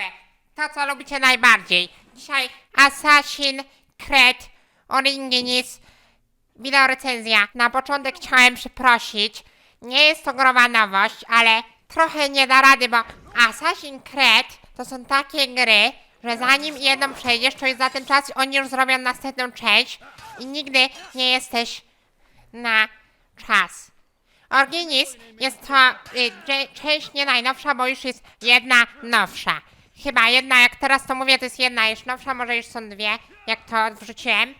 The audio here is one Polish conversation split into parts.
osobę. To, co lubicie najbardziej. Dzisiaj Assassin Creed Origins Wideo recenzja. Na początek chciałem przeprosić. Nie jest to growa nowość, ale trochę nie da rady, bo Assassin's Creed to są takie gry, że zanim jedną przejdziesz, to jest za ten czas oni już zrobią następną część i nigdy nie jesteś na czas. Origins jest to y, część nie najnowsza, bo już jest jedna nowsza. Chyba jedna, jak teraz to mówię, to jest jedna już nowsza, może już są dwie, jak to wrzuciłem.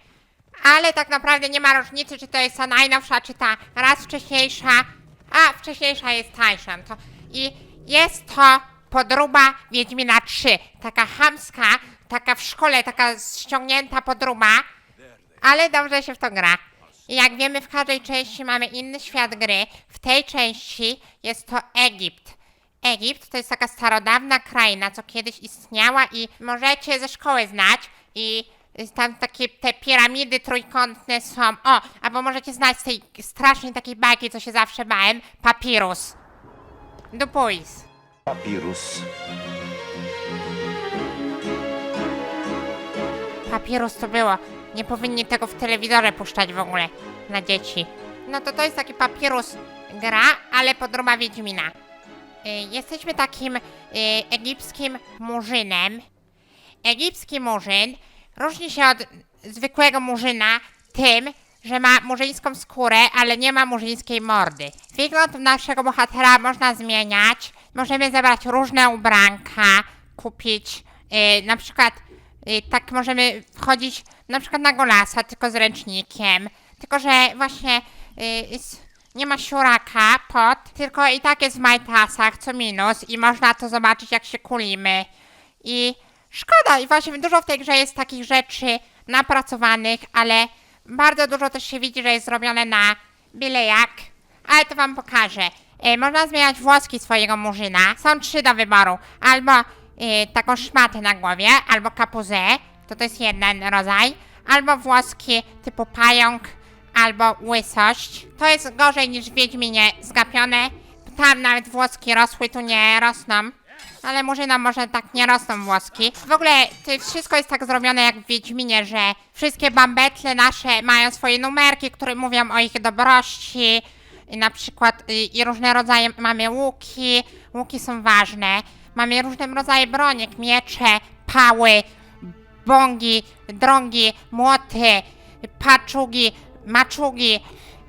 Ale tak naprawdę nie ma różnicy, czy to jest ta najnowsza, czy ta raz wcześniejsza. A, wcześniejsza jest tańsza. To, I jest to podróba Wiedźmina 3. Taka chamska, taka w szkole, taka ściągnięta podróba. Ale dobrze się w to gra. I jak wiemy, w każdej części mamy inny świat gry. W tej części jest to Egipt. Egipt to jest taka starodawna kraina, co kiedyś istniała i możecie ze szkoły znać. I tam takie te piramidy trójkątne są. O, albo możecie znać z tej strasznej takiej bajki, co się zawsze bałem. Papirus. Dupuis. Papirus. Papirus to było. Nie powinni tego w telewizorze puszczać w ogóle na dzieci. No to to jest taki papirus gra, ale podróba Wiedźmina. Y, jesteśmy takim y, egipskim murzynem. Egipski murzyn różni się od zwykłego murzyna tym, że ma murzyńską skórę, ale nie ma murzyńskiej mordy. Wygląd naszego bohatera można zmieniać. Możemy zebrać różne ubranka, kupić y, na przykład y, tak możemy wchodzić na przykład na golasa, tylko z ręcznikiem. Tylko, że właśnie y, jest, nie ma siuraka pod, tylko i tak jest w majtasach, co minus i można to zobaczyć jak się kulimy. I szkoda, i właśnie dużo w tej grze jest takich rzeczy napracowanych, ale bardzo dużo też się widzi, że jest zrobione na byle jak. Ale to wam pokażę. E, można zmieniać włoski swojego murzyna. Są trzy do wyboru. Albo e, taką szmatę na głowie, albo kapuzę. To to jest jeden rodzaj. Albo włoski typu pająk, albo łysość. To jest gorzej niż w Wiedźminie zgapione. Tam nawet włoski rosły, tu nie rosną. Ale murzynom może tak nie rosną włoski. W ogóle to wszystko jest tak zrobione jak w Wiedźminie, że wszystkie bambetle nasze mają swoje numerki, które mówią o ich dobrości. I na przykład y, i różne rodzaje mamy łuki. Łuki są ważne. Mamy różne rodzaje broniek, miecze, pały, bongi, drągi, młoty, paczugi, maczugi,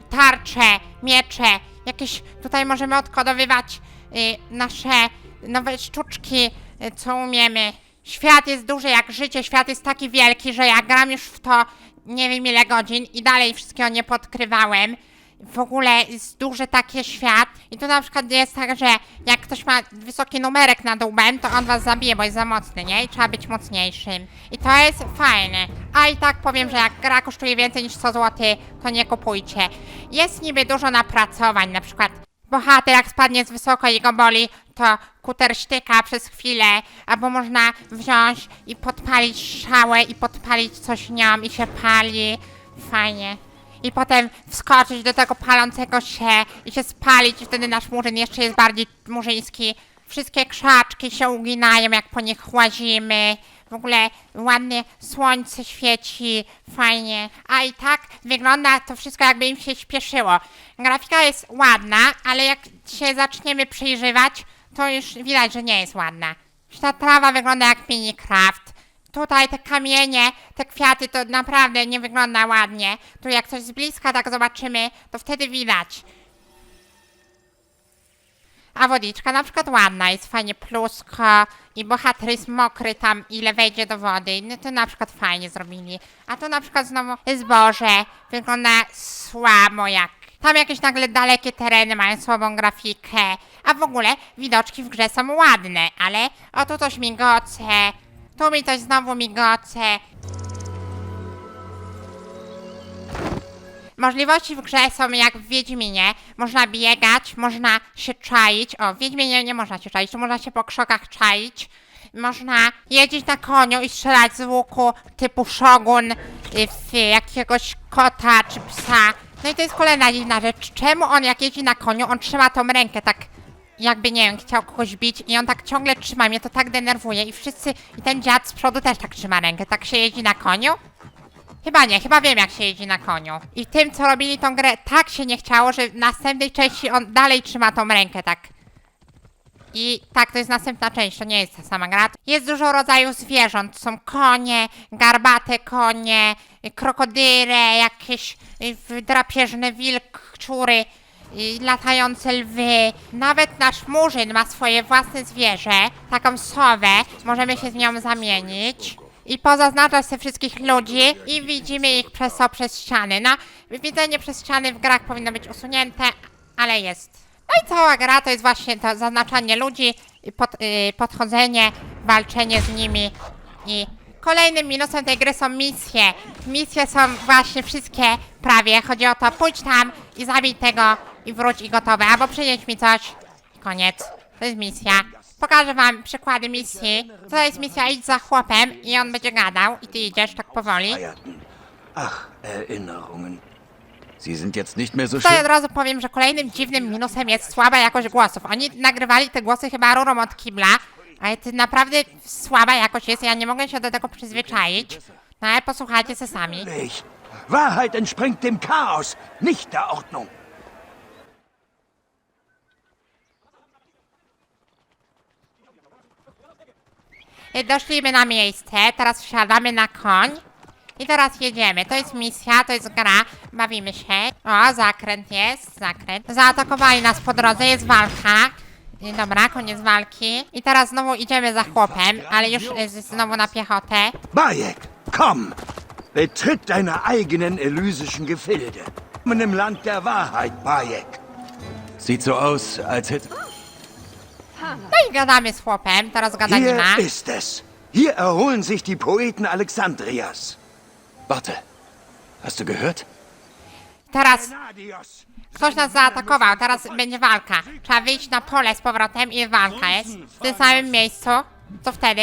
tarcze, miecze. Jakieś tutaj możemy odkodowywać y, nasze nowe sztuczki, y, co umiemy. Świat jest duży jak życie, świat jest taki wielki, że ja gram już w to nie wiem ile godzin i dalej wszystkiego nie podkrywałem. W ogóle jest duży taki świat i tu na przykład jest tak, że jak ktoś ma wysoki numerek nad łbem, to on was zabije, bo jest za mocny, nie? I trzeba być mocniejszym. I to jest fajne. A i tak powiem, że jak gra kosztuje więcej niż 100 zł, to nie kupujcie. Jest niby dużo napracowań, na przykład bohater jak spadnie z wysoko i go boli, to kuter sztyka przez chwilę, albo można wziąć i podpalić szałę i podpalić coś nią i się pali. Fajnie. I potem wskoczyć do tego palącego się i się spalić i wtedy nasz murzyn jeszcze jest bardziej murzyński. Wszystkie krzaczki się uginają jak po nich łazimy. W ogóle ładnie słońce świeci, fajnie. A i tak wygląda to wszystko jakby im się śpieszyło. Grafika jest ładna, ale jak się zaczniemy przyjrzywać, to już widać, że nie jest ładna. Ta trawa wygląda jak Minecraft. Tutaj te kamienie, te kwiaty to naprawdę nie wygląda ładnie. Tu jak coś z bliska tak zobaczymy, to wtedy widać. A wodyczka na przykład ładna, jest fajnie plusko i bohater jest mokry tam ile wejdzie do wody. No to na przykład fajnie zrobili. A to na przykład znowu zboże wygląda słabo jak... Tam jakieś nagle dalekie tereny mają słabą grafikę. A w ogóle widoczki w grze są ładne, ale o tu coś migoce, tu mi coś znowu migoce. Możliwości w grze są jak w Wiedźminie. Można biegać, można się czaić. O, w Wiedźminie nie można się czaić, tu można się po krzokach czaić. Można jeździć na koniu i strzelać z łuku typu Shogun y, w jakiegoś kota czy psa. No i to jest kolejna dziwna rzecz. Czemu on jak jeździ na koniu, on trzyma tą rękę tak jakby, nie wiem, chciał kogoś bić i on tak ciągle trzyma, mnie to tak denerwuje i wszyscy, i ten dziad z przodu też tak trzyma rękę, tak się jeździ na koniu? Chyba nie, chyba wiem jak się jeździ na koniu. I tym, co robili tą grę, tak się nie chciało, że w następnej części on dalej trzyma tą rękę, tak. I tak, to jest następna część, to nie jest ta sama gra. Jest dużo rodzajów zwierząt. Są konie, garbate konie, krokodyle, jakieś y, drapieżne wilkczury, y, latające lwy. Nawet nasz murzyn ma swoje własne zwierzę, taką sowę. Możemy się z nią zamienić. I pozaznaczać sobie wszystkich ludzi i widzimy ich przez to przez ściany. No, widzenie przez ściany w grach powinno być usunięte, ale jest. No i cała gra to jest właśnie to zaznaczanie ludzi, i pod, y, podchodzenie, walczenie z nimi i kolejnym minusem tej gry są misje. Misje są właśnie wszystkie prawie. Chodzi o to, pójdź tam i zabij tego i wróć i gotowe. Albo przynieś mi coś i koniec. To jest misja. Pokażę wam przykłady misji. To jest misja idź za chłopem i on będzie gadał i ty idziesz tak powoli. Ach, Erinnerungen. Sie sind jetzt nicht mehr so Tutaj od schön. razu powiem, że kolejnym dziwnym minusem jest słaba jakość głosów. Oni nagrywali te głosy chyba rurą od kibla, ale to naprawdę słaba jakość jest, ja nie mogę się do tego przyzwyczaić. No ale posłuchajcie se sami. Ich. Wahrheit entspringt dem Chaos, nicht der Ordnung. Doszliśmy na miejsce, teraz wsiadamy na koń. I teraz jedziemy. To jest misja, to jest gra. Bawimy się. O, zakręt jest, zakręt. Zaatakowali nas po drodze, jest walka. I Dobra, koniec walki. I teraz znowu idziemy za chłopem, ale już y, znowu na piechotę. Bayek, komm! Betritt deine eigenen elysischen Gefilde. Im Land der Wahrheit, Bayek. Sieht so aus, als hätte. No i gadamy z chłopem, teraz gadanina. Hier ist es. Hier erholen sich die Poeten Alexandrias. Warte. Hast du gehört? Teraz Nadios. ktoś nas zaatakował, teraz będzie walka. Trzeba wyjść na pole z powrotem i walka jest. W tym samym miejscu. Co wtedy?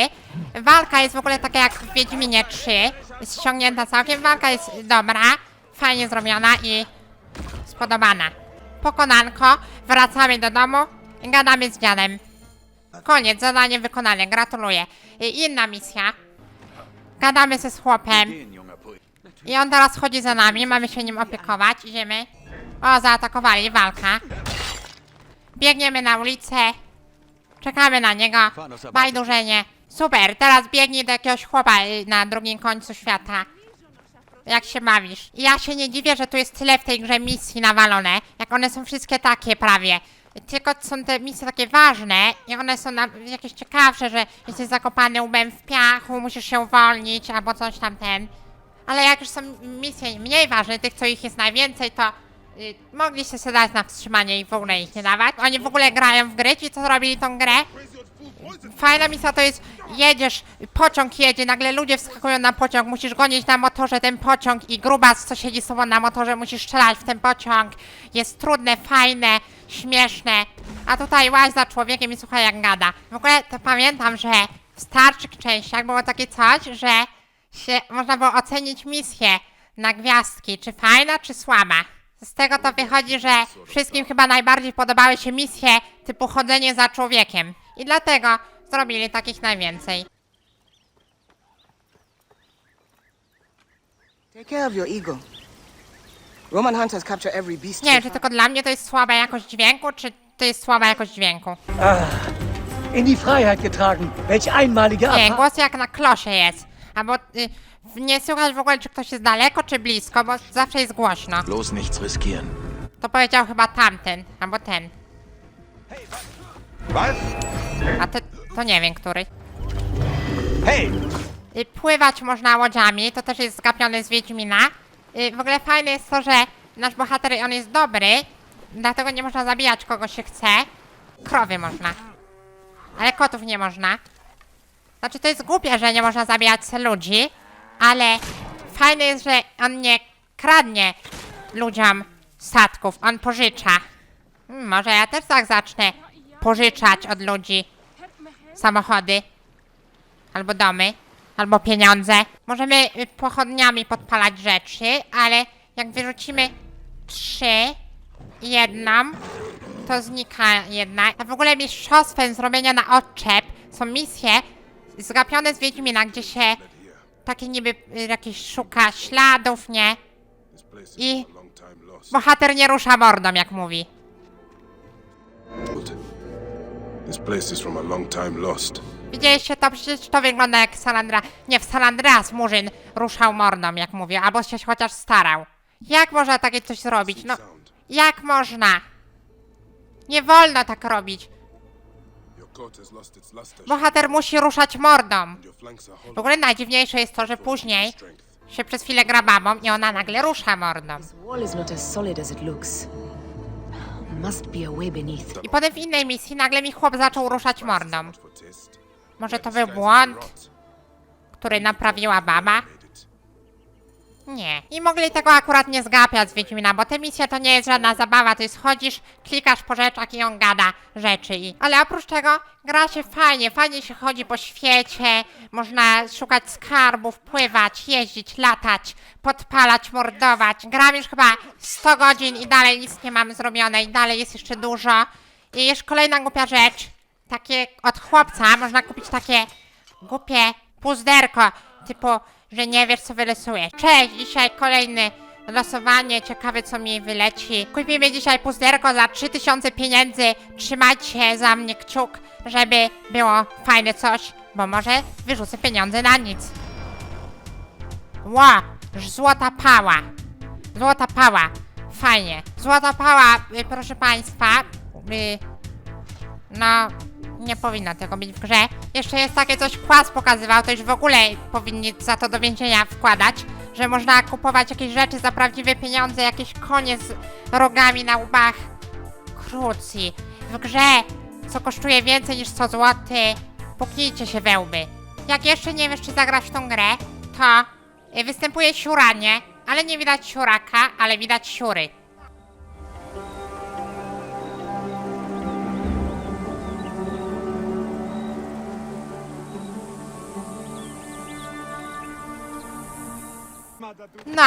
Walka jest w ogóle taka jak w Wiedźminie 3. Jest ściągnięta całkiem. Walka jest dobra, fajnie zrobiona i spodobana. Pokonanko, wracamy do domu i gadamy z dziadem. Koniec, zadanie wykonane, gratuluję. I inna misja. Gadamy ze z chłopem. I on teraz chodzi za nami, mamy się nim opiekować, idziemy. O, zaatakowali, walka. Biegniemy na ulicę. Czekamy na niego. Bajdurzenie. Super, teraz biegnij do jakiegoś chłopa y, na drugim końcu świata. Jak się bawisz? I ja się nie dziwię, że tu jest tyle w tej grze misji nawalone, jak one są wszystkie takie prawie. Tylko są te misje takie ważne i one są na, jakieś ciekawsze, że jesteś zakopany łbem w piachu, musisz się uwolnić albo coś tam ten. Ale jak już są misje mniej ważne, tych co ich jest najwięcej, to y, mogliście sobie dać na wstrzymanie i w ogóle ich nie dawać. Oni w ogóle grają w gry, ci co zrobili tą grę. Fajna misja to jest, jedziesz, pociąg jedzie, nagle ludzie wskakują na pociąg, musisz gonić na motorze ten pociąg i grubas, co siedzi z tobą na motorze, musisz strzelać w ten pociąg. Jest trudne, fajne, śmieszne. A tutaj łaź za człowiekiem i słuchaj jak gada. W ogóle to pamiętam, że w starszych częściach było takie coś, że się można było ocenić misję na gwiazdki, czy fajna, czy słaba. Z tego to wychodzi, że wszystkim chyba najbardziej podobały się misje typu chodzenie za człowiekiem. I dlatego zrobili takich najwięcej. Take care of your ego. Roman hunters capture every beast. Nie wiem, czy tylko dla mnie to jest słaba jakość dźwięku, czy to jest słaba jakość dźwięku. in die Freiheit getragen. Welch einmalige Nie, Erfahrung. głos jak na klosze jest. Albo y, nie słychać w ogóle, czy ktoś jest daleko, czy blisko, bo zawsze jest głośno. Bloß nichts riskieren. To powiedział chyba tamten, albo ten. Was? A to, to nie wiem, który. Hey! Y, Pływać można łodziami, to też jest zgapione z Wiedźmina. Y, W ogóle fajne jest to, że nasz bohater, on jest dobry, dlatego nie można zabijać kogo się chce. Krowy można. Ale kotów nie można. Znaczy to jest głupie, że nie można zabijać ludzi, ale fajne jest, że on nie kradnie ludziom statków, on pożycza. Hmm, może ja też tak zacznę pożyczać od ludzi samochody albo domy, albo pieniądze. Możemy y, pochodniami podpalać rzeczy, ale jak wyrzucimy trzy, jedną, to znika jednak. A w ogóle mistrzostwem zrobienia na odczep są misje zgapione z Wiedźmina, gdzie się takie niby y, jakieś szuka śladów, nie? I bohater nie rusza mordą, jak mówi. This place is from a long time lost. Widzieliście to? Przecież to wygląda jak Salandra. Nie, w Salandras Murzyn ruszał mordą, jak mówię, albo się chociaż starał. Jak można takie coś zrobić? No, jak można? Nie wolno tak robić. Your court has lost its luster. Bohater musi ruszać mordą. Your flanks are W ogóle najdziwniejsze jest to, że później się przez chwilę gra babą i ona nagle rusza mordą. This wall is not as solid as it looks. Must be a way beneath. I potem w innej misji nagle mi chłop zaczął ruszać mordą. Może to był błąd, który naprawiła baba? Nie. I mogli tego akurat nie zgapiać z Wiedźmina, bo te misje to nie jest żadna zabawa, to jest chodzisz, klikasz po rzeczach i on gada rzeczy i... Ale oprócz tego gra się fajnie, fajnie się chodzi po świecie, można szukać skarbów, pływać, jeździć, latać, podpalać, mordować. Gram już chyba 100 godzin i dalej nic nie mam zrobione i dalej jest jeszcze dużo. I jeszcze kolejna głupia rzecz, takie od chłopca można kupić takie głupie puzderko, typu, że nie wiesz co wylosujesz. Cześć, dzisiaj kolejne losowanie, ciekawe co mi wyleci. Kupimy dzisiaj puzderko za 3000 pieniędzy, trzymajcie za mnie kciuk, żeby było fajne coś, bo może wyrzucę pieniądze na nic. Ła, złota pała. Złota pała, fajnie. Złota pała, y, proszę państwa, y, no, nie powinno tego być w grze. Jeszcze jest takie coś, Kłas pokazywał, to już w ogóle powinni za to do więzienia wkładać, że można kupować jakieś rzeczy za prawdziwe pieniądze, jakieś konie z rogami na łbach. Krucji. W grze, co kosztuje więcej niż 100 zł, puknijcie się we łby. Jak jeszcze nie wiesz, czy zagrać w tą grę, to y, występuje siuranie, ale nie widać siuraka, ale widać siury. No,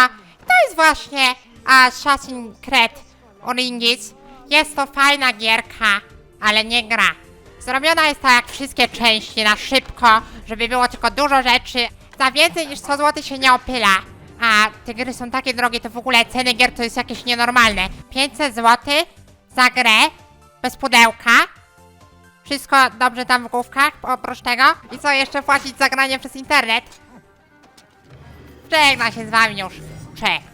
to jest właśnie Assassin's Creed Origins. Jest to fajna gierka, ale nie gra. Zrobiona jest tak jak wszystkie części, na szybko, żeby było tylko dużo rzeczy. Za więcej niż 100 zł się nie opyla. A te gry są takie drogie, to w ogóle ceny gier to jest jakieś nienormalne. 500 zł za grę, bez pudełka. Wszystko dobrze tam w główkach, oprócz tego. I co, jeszcze płacić za granie przez internet? Żegna się z wami już. Cześć.